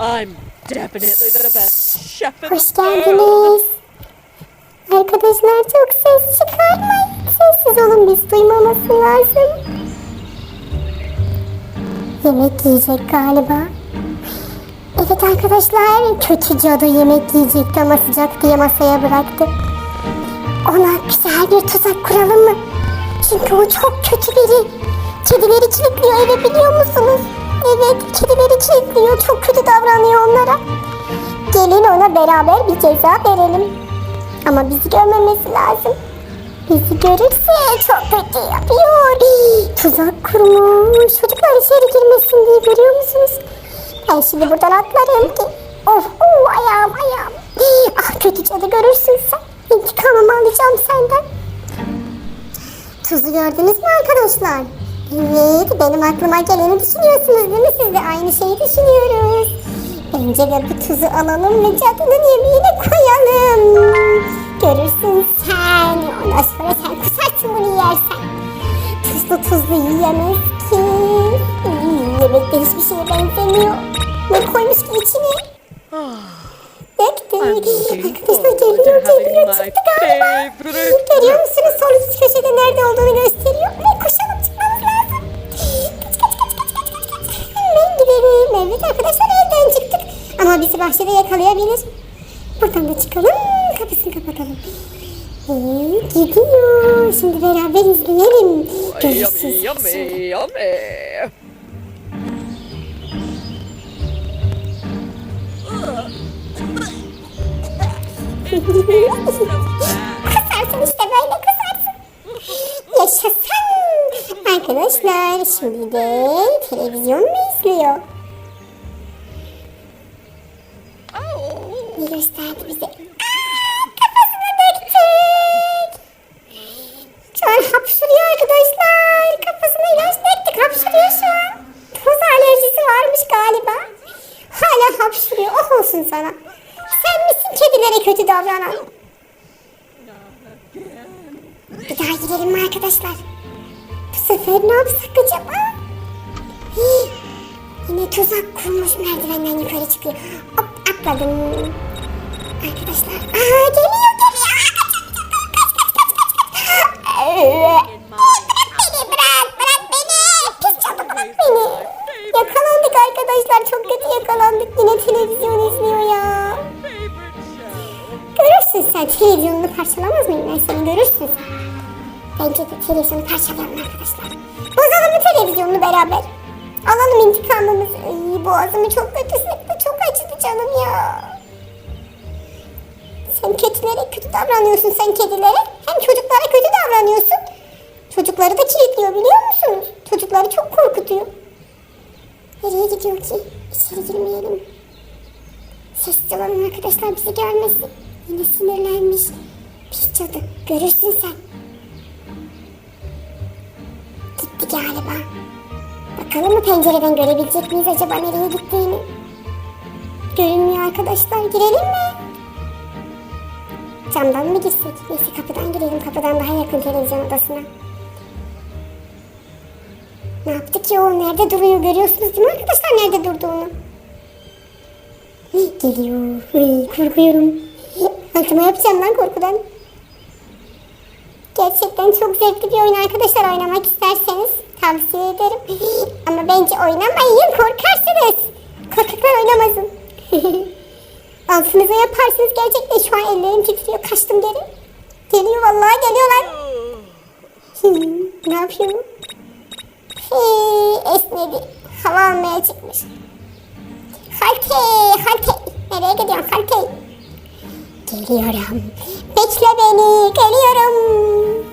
I'm definitely the best chef in Hoş the world. geldiniz. Arkadaşlar çok ses çıkarmayın. Sessiz olun biz duymaması lazım. Yemek yiyecek galiba. Evet arkadaşlar kötü cadı yemek yiyecekti ama sıcak diye masaya bıraktı. Ona güzel bir tuzak kuralım mı? Çünkü o çok kötü biri. Kedileri kilitliyor eve biliyor musunuz? Evet kedileri kilitliyor çok kötü davranıyor onlara. Gelin ona beraber bir ceza verelim. Ama bizi görmemesi lazım. Bizi görürse çok kötü yapıyor. Tuzak kurmuş. Çocuklar içeri girmesin diye görüyor musunuz? Ben şimdi buradan atlarım ki. Of oh, ayağım ayağım. Ah kötü cadı görürsün sen. İntikamımı alacağım senden. Tuzu gördünüz mü arkadaşlar? Evet, benim aklıma geleni düşünüyorsunuz değil mi? Siz de aynı şeyi düşünüyoruz. Önce de bu tuzu alalım ve cadının yemeğine koyalım. Görürsün sen. Ondan sonra sen kusarsın bunu yersen. Tuzlu tuzlu yiyemez ki. Yemekte hiçbir şeye benzemiyor. Ne koymuş ki içine? I'm looking Arkadaşlar geliyor geliyor çıktı galiba. Görüyor musunuz? Sol üst köşede nerede olduğunu gösteriyor. Ve koşalım çıkmamız Gidelim. Evet arkadaşlar evden çıktık. Ama bizi bahçede yakalayabilir. Buradan da çıkalım. Kapısını kapatalım. Ee, gidiyor. Şimdi beraber izleyelim. Görürsünüz. yummy, yummy. Kusarsın işte böyle kusarsın. Yaşasın. Arkadaşlar şimdi de televizyon mu izliyor? Gösterdi bize? Aa, kafasına döktük. Şu an hapşırıyor arkadaşlar. Kafasına ilaç döktük hapşırıyor şu an. Tuz alerjisi varmış galiba. Hala hapşırıyor. Oh olsun sana. Sen misin kedilere kötü davranan? Bir daha gidelim mi arkadaşlar? Bu sefer ne yapsak acaba? Hii, Yine tuzak kurmuş merdivenden yukarı çıkıyor. Hop atladım. Arkadaşlar. Aa geliyor geliyor. Kaç kaç kaç kaç kaç kaç. Ee, Bırak beni bırak bırak beni. Pis bırak beni. Yakalandık arkadaşlar çok kötü yakalandık. Yine televizyon izliyor ya. Görürsün sen televizyonunu parçalamaz mıyım ben seni görürsün sen. Bence de televizyonu parçalayalım arkadaşlar. Bozalım mı televizyonunu beraber? Alalım intikamımızı. Ay, boğazımı çok kötü sıktı. Çok acıdı canım ya. Sen kötülere kötü davranıyorsun sen kedilere. Hem çocuklara kötü davranıyorsun. Çocukları da kilitliyor biliyor musunuz? Çocukları çok korkutuyor. Nereye gidiyor ki? İçeri girmeyelim. Sessiz olalım arkadaşlar bizi görmesin. Yine sinirlenmiş. Pis cadı. Görürsün sen. Gitti galiba. Bakalım mı pencereden görebilecek miyiz acaba nereye gittiğini? Görünmüyor arkadaşlar. Girelim mi? Camdan mı girsek? Neyse kapıdan girelim. Kapıdan daha yakın televizyon odasına. Ne yaptı ki o? Nerede duruyor? Görüyorsunuz değil mi arkadaşlar nerede durduğunu? Geliyor. Hıy, korkuyorum. Altıma yapacağım lan korkudan. Gerçekten çok zevkli bir oyun arkadaşlar oynamak isterseniz tavsiye ederim. Ama bence oynamayın korkarsınız. Korkaklar oynamasın. Altınıza yaparsınız gerçekten şu an ellerim titriyor kaçtım geri. Geliyor vallahi geliyorlar. ne yapıyor? Hey, esnedi. Hava almaya çıkmış. Halte, halte. Nereye gidiyorsun halte? Geliyorum. Bekle beni, geliyorum.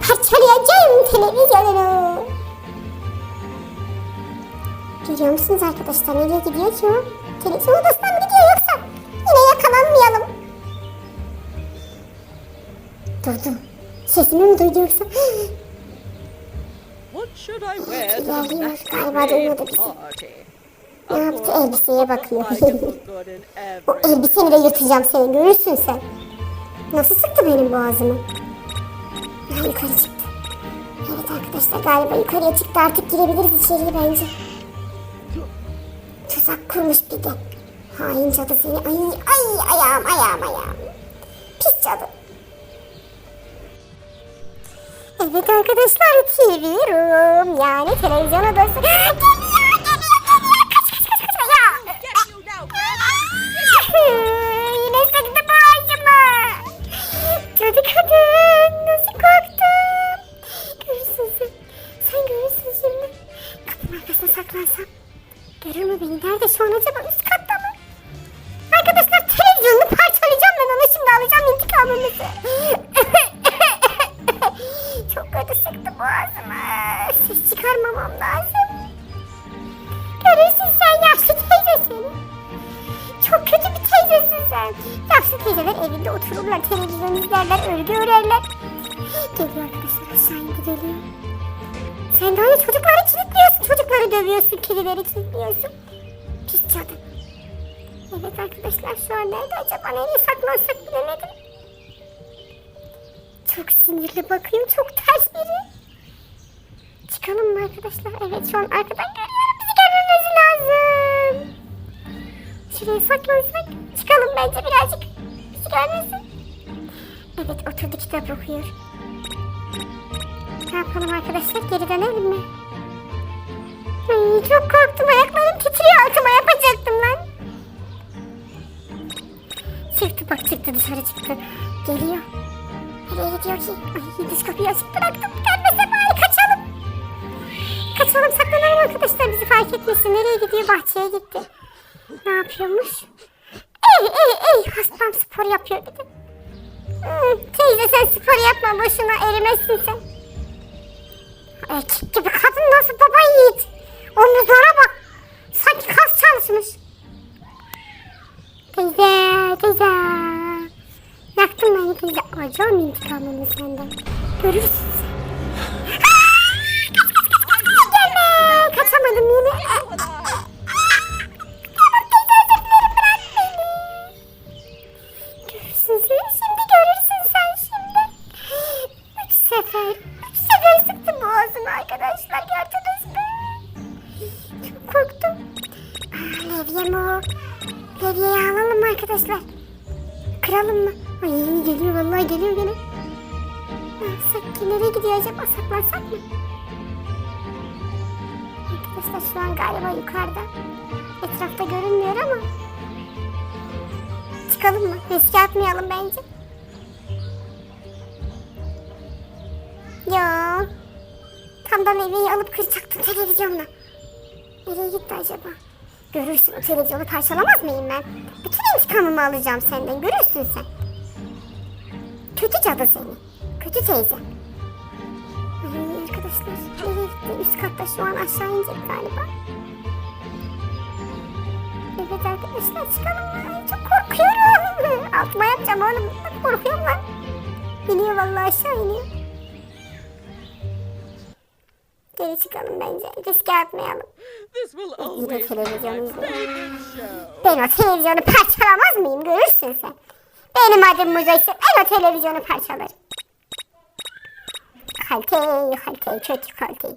Parçalayacağım televizyonunu. Görüyor musunuz arkadaşlar nereye gidiyor ki o? Televizyon odasına Durdu. Sesimi mi duydu yoksa? What should I wear to the Geliyor. Galiba duymadı bizi. Ne yaptı? Elbiseye bakıyor. O elbiseni de yırtacağım senin görürsün sen. Nasıl sıktı benim boğazımı? Ha, yukarı çıktı. Evet arkadaşlar galiba yukarıya çıktı artık girebiliriz içeriye bence. tuzak kurmuş bir de. Hain cadı seni. Ay ay ayağım ayağım ayağım. Pis cadı. Evet arkadaşlar TV room yani televizyon odası. çıkarmamam lazım. Görürsün sen yaşlı teyze seni. Çok kötü bir teyzesin sen. Yaşlı teyzeler evinde otururlar, televizyon izlerler, örgü örerler. Geliyor arkadaşlar aşağı indi. Sen de öyle çocukları kilitliyorsun, çocukları dövüyorsun, kedileri kilitliyorsun. Pis cadı. Evet arkadaşlar şu an nerede acaba? Nereye saklansak bilemedim. Çok sinirli bakıyor, çok ters biri. Çıkalım mı arkadaşlar? Evet şu an arkadan görüyorum. Bizi görmemesi lazım. Şuraya saklansak çıkalım bence birazcık. Bizi görmesin. Evet oturdu kitap okuyor. Ne yapalım arkadaşlar? Geri dönelim mi? Ay, çok korktum. Ayaklarım titriyor. Altıma yapacaktım lan. Çıktı bak çıktı dışarı çıktı. Geliyor. Nereye gidiyor ki? Ay dış kapıyı açık bıraktım. Kaçalım. Kaçalım saklanalım arkadaşlar bizi fark etmesin. Nereye gidiyor? Bahçeye gitti. Ne yapıyormuş? Ey ey ey hastam spor yapıyor bir. Hmm, teyze sen spor yapma boşuna erimezsin sen. Erkek gibi kadın nasıl baba yiğit. Omuzlara bak. Sanki kas çalışmış. Teyze teyze. Yaktın beni teyze. Alacağım intikamını senden. Görürsün Kıralım mı? Ay geliyor vallahi geliyor gene. Ne? Nereye gidiyor acaba? Saklansak mı? Arkadaşlar şu an galiba yukarıda. Etrafta görünmüyor ama. Çıkalım mı? Riske atmayalım bence. Ya. Tam da levyeyi alıp kıracaktım televizyonla. Nereye gitti acaba? Görürsün o televizyonu parçalamaz mıyım ben? Bütün intikamımı alacağım senden. Görürsün sen. Kötü cadı seni. Kötü teyze. Ay arkadaşlar nereye? Üst katta şu an aşağı inecek galiba. Evet arkadaşlar çıkalım. Ay, çok korkuyorum. Altıma yapacağım oğlum. Korkuyorum lan. İniyor vallahi aşağı iniyor. Geri çıkalım bence. Riske atmayalım. Yine always be televizyon my izliyor. favorite show. Ben o televizyonu parçalamaz mıyım görürsün sen. Benim adım Muzayse ben o televizyonu parçalarım. Kalteyi kalteyi kötü kalteyi.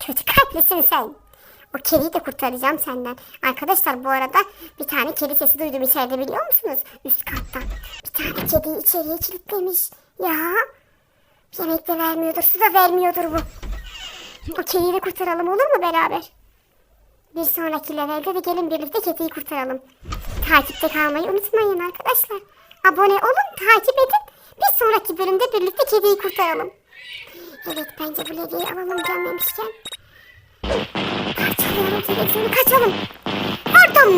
Kötü kalplisin sen. O kediyi de kurtaracağım senden. Arkadaşlar bu arada bir tane kedi sesi duydum içeride biliyor musunuz? Üst katta. Bir tane kediyi içeriye kilitlemiş. Ya. Yemek de vermiyordur, su da vermiyordur bu. O kediyi de kurtaralım olur mu beraber? Bir sonraki levelde de gelin birlikte kediyi kurtaralım. Takipte kalmayı unutmayın arkadaşlar. Abone olun, takip edin. Bir sonraki bölümde birlikte kediyi kurtaralım. Evet bence bu levyeyi alalım gelmemişken. Parçalayalım televizyonu kaçalım. Pardon.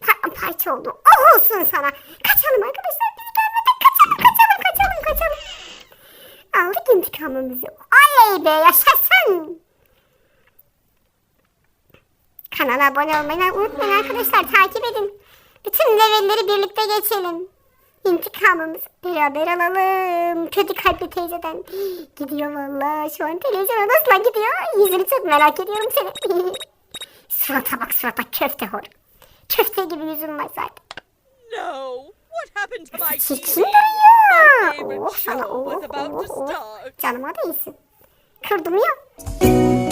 Pa- parça oldu. Oh olsun sana. Kaçalım arkadaşlar. Aldık intikamımızı. Oley be yaşasın. Kanala abone olmayı unutmayın arkadaşlar. Takip edin. Bütün levelleri birlikte geçelim. İntikamımızı beraber alalım. Kötü kalpli teyzeden. Gidiyor valla. Şu an televizyon odasına gidiyor. Yüzünü çok merak ediyorum seni. surata bak surata köfte hor. Köfte gibi yüzün var zaten. No! What happened to my Çirkin duruyor. Oh sana oh oh oh. Canıma değilsin. Kırdım ya.